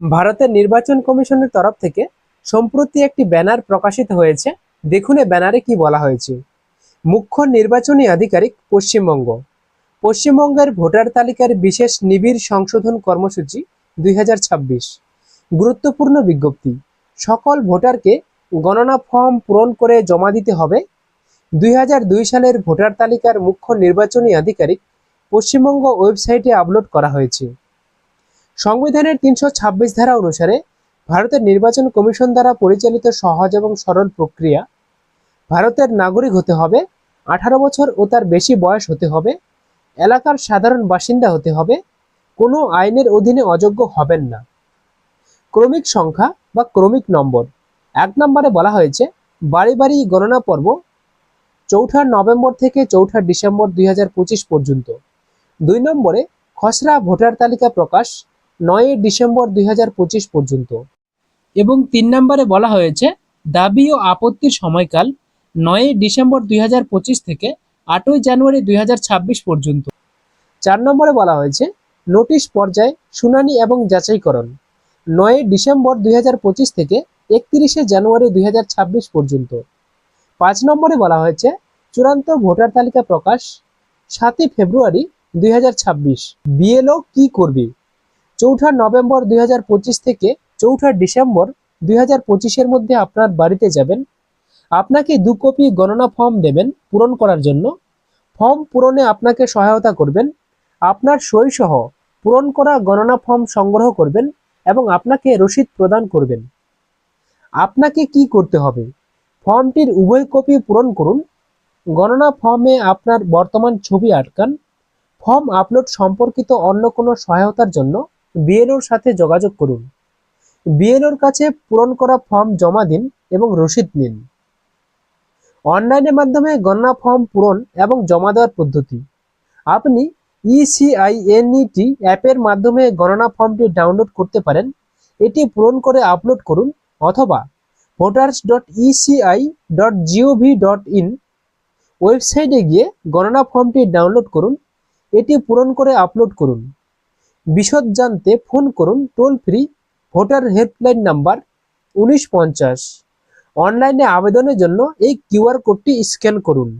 ভারতের নির্বাচন কমিশনের তরফ থেকে সম্প্রতি একটি ব্যানার প্রকাশিত হয়েছে। দেখুন এ ব্যানারে কি বলা হয়েছে। মুখ্য নির্বাচনী আধিকারিক পশ্চিমবঙ্গ। পশ্চিমবঙ্গের ভোটার তালিকার বিশেষ নিবিড় সংশোধন কর্মসূচি দুই হাজার ছাব্বিশ। গুরুত্বপূর্ণ বিজ্ঞপ্তি। সকল ভোটারকে গণনা ফর্ম পূরণ করে জমা দিতে হবে। দুই হাজার দুই সালের ভোটার তালিকার মুখ্য নির্বাচনী আধিকারিক পশ্চিমবঙ্গ ওয়েবসাইটে আপলোড করা হয়েছে। সংবিধানের তিনশো ছাব্বিশ ধারা অনুসারে ভারতের নির্বাচন কমিশন দ্বারা পরিচালিত সহজ এবং সরল প্রক্রিয়া, ভারতের নাগরিক হতে হবে, আঠারো বছর ও তার বেশি বয়স হতে হবে, এলাকার সাধারণ বাসিন্দা হতে হবে, কোনো আইনের অধীনে অযোগ্য হবেন না। ক্রমিক সংখ্যা বা ক্রমিক নম্বর। এক নম্বরে বলা হয়েছে, বাড়ি বাড়ি গণনা পর্ব, চৌঠা নভেম্বর থেকে চৌঠা ডিসেম্বর দুই হাজার পঁচিশ পর্যন্ত। দুই নম্বরে খসড়া ভোটার তালিকা প্রকাশ নয়ই ডিসেম্বর দুই হাজার পঁচিশ পর্যন্ত। এবং তিন নম্বরে বলা হয়েছে, দাবি ও আপত্তির সময়কাল নয়ই ডিসেম্বর দুই হাজার পঁচিশ থেকে আটই জানুয়ারি দুই হাজার ছাব্বিশ পর্যন্ত। চার নম্বরে বলা হয়েছে, নোটিশ পর্যায়ে শুনানি এবং যাচাইকরণ নয়ই ডিসেম্বর দুই হাজার পঁচিশ থেকে একত্রিশে জানুয়ারি দুই হাজার ছাব্বিশ পর্যন্ত। পাঁচ নম্বরে বলা হয়েছে, চূড়ান্ত ভোটার তালিকা প্রকাশ সাতই ফেব্রুয়ারি দুই হাজার ছাব্বিশ। বিএলও কি করবে? চৌঠা নভেম্বর দুই হাজার পঁচিশ থেকে চৌঠা ডিসেম্বর দুই এর মধ্যে আপনার বাড়িতে যাবেন। আপনাকে দু কপি গণনা ফর্ম দেবেন পূরণ করার জন্য। ফর্ম পূরণে আপনাকে সহায়তা করবেন। আপনার সই সহ পূরণ করা গণনা ফর্ম সংগ্রহ করবেন এবং আপনাকে রসিদ প্রদান করবেন। আপনাকে কি করতে হবে? ফর্মটির উভয় কপি পূরণ করুন। গণনা ফর্মে আপনার বর্তমান ছবি আটকান। ফর্ম আপলোড সম্পর্কিত অন্য কোনো সহায়তার জন্য বিএলওর সাথে যোগাযোগ করুন। বিএলওর কাছে পূরণ করা ফর্ম জমা দিন এবং রসিদ নিন। অনলাইনের মাধ্যমে গণনা ফর্ম পূরণ এবং জমা দেওয়ার পদ্ধতি। আপনি E ইসিআইএনইটি অ্যাপের মাধ্যমে গণনা ফর্মটি ডাউনলোড করতে পারেন। এটি পূরণ করে আপলোড করুন অথবা voters dot ECI dot GOV dot in ওয়েবসাইটে গিয়ে গণনা ফর্মটি ডাউনলোড করুন। এটি পূরণ করে আপলোড করুন। বিশদ জানতে ফোন করুন toll free voter helpline number উনিশ পঞ্চাশ। অনলাইনে আবেদনের জন্য এই কিউআর কোডটি স্ক্যান করুন।